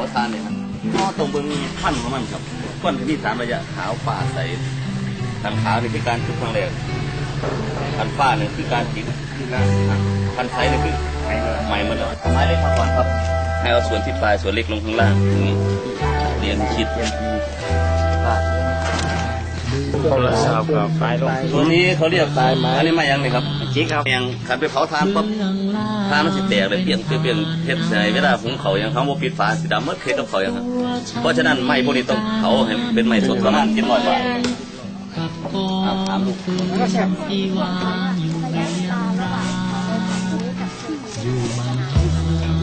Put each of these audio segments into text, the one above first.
อทานเนี่ยครับก็ตรงเบิ้งพันของมันครับก้อนที่สามระยะขาวฟ้าใสคันขาวนี่คือการจุดครั้งแรกคันฝ้าเนี่ยคือการจิกคันใสเนี่ยคือใหม่หมดเลยไม้เล็กมาก่อนครับ ให้เอาส่วนที่ปลายส่วนเล็กลงข้างล่างตรงนี้เรียนชิด โทรศัพท์กับไฟลงตรงนี้เขาเรียกอันนี้มายังเลยครับจิกครับยังขันไปเผาทานปั๊บทานมันสิแตกเลยเปลี่ยนคือเปลี่ยนเฮ็ดใส่เวลาหุงเขาวยังเขาบ่ปิดฝาสีดำเมื่อเคยกับเขายังครับเพราะฉะนั้นไม้พวกนี้ต้องเผาให้เป็นไม้สดประมาณกินร้อยบาทครับถามลูก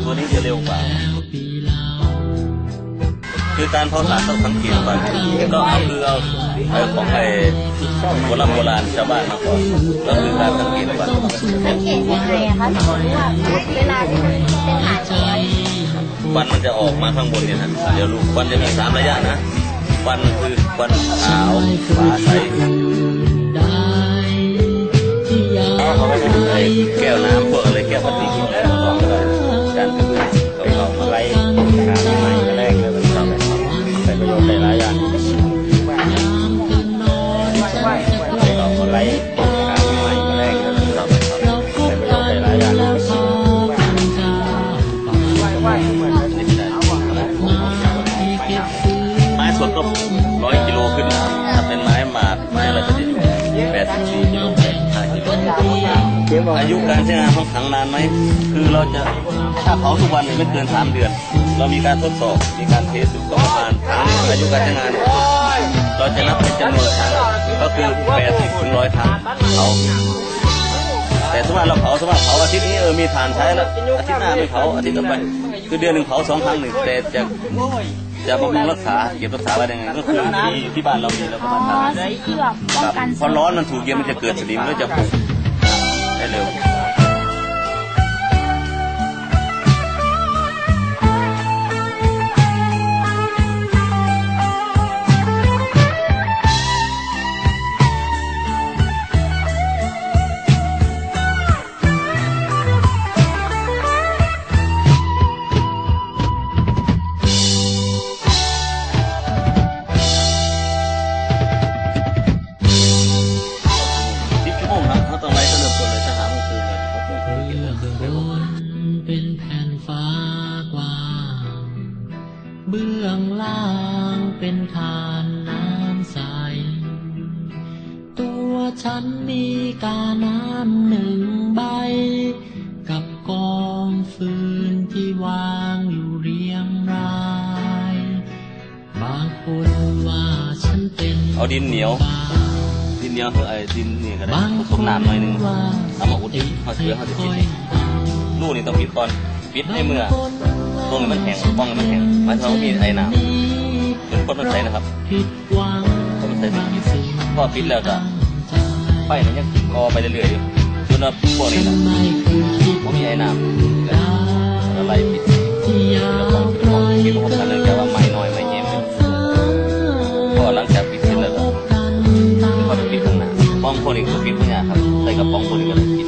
ตัวนี้จะเร็วกว่า คือการเผาถ่านต้องสังเกตก่อนก็เอาคือเอาเอาของไอ้โบราณโบราณชาวบ้านมาก่อนก็คือการสังเกตก่อนสังเกตยังไงอะคะถึงรู้ว่าเวลาที่มันเป็นหายใจควันมันจะออกมาข้างบนเนี่ยนะเดี๋ยวลูกควันจะมีสามระยะนะควันคือควันขาวฟ้าใสเอาไปเป็นไอ้แก้วน้ำ ร้อยกิโลขึ้นถ้าเป็นไม้หมากไม้อะไรก็จะอยู่แปดสิบสี่กิโลแปดห้ากิโลอายุการใช้งานของถังนานไหมคือเราจะถ้าเผาทุกวันไม่เกินสามเดือน เรามีการทดสอบมีการเทสดูก็ประมาณถังอายุการใช้งาน เราจะนับเป็นจำนวนครั้งก็คือแปดสิบถึงร้อยครั้งเผาแต่สมมติเราเผาสมมติเผาอาทิตย์นี้เออมีฐานใช้แล้วอาทิตย์หน้าไม่เผาอาทิตย์ต่อไป คือเดือนหนึ่งเผาสองครั้งหนึ่งแต่จะ จะบำรุงรักษาเก็บรักษาไว้ได้ไงก็คือมีอยู่ที่บ้านเรามีแล้วก็อ๋อมาทำ สีเคลือบป้องกันพอร้อนมันถูกเย็นมันจะเกิดสนิมก็จะผุได้เร็ว เบื้องล่างเป็นทานน้ำใส ตัวฉันมีกาน้ำหนึ่งใบ กับกองฟืนที่วางอยู่เรียงราย บางคนว่าฉันเป็นเอาดินเหนียวบ้าดินเหนียวคือไอ้ดินนี่ก็ได้บางผคสมนน้ำหน่อยหนึงว่าเอามาอุดเขาเชื้อเขาจะกินนี่ลูกนี่ต้องปิดก่อน ปิดในเมื่อ ป้วงมันแข็งป้องมันแข็งหมายถึงมีไอ้น้ำมันคนมันใสนะครับคนมันใสเป็นกินพอปิดแล้วก็ไฟมันยังกอไปเรื่อยๆอยู่จนว่าพวกนี้นะผมมีไอ้น้ำอะไรปิดแล้วก็ผมคิดว่าผมทำเรื่องแกว่าไม่น้อยไม่เย็นพอหลังจากปิดเสร็จแล้วก็พอปิดข้างหน้าป้องพวกนี้ก็ปิดข้างหน้าครับใส่กระป๋องพวกนี้ก็เลยปิด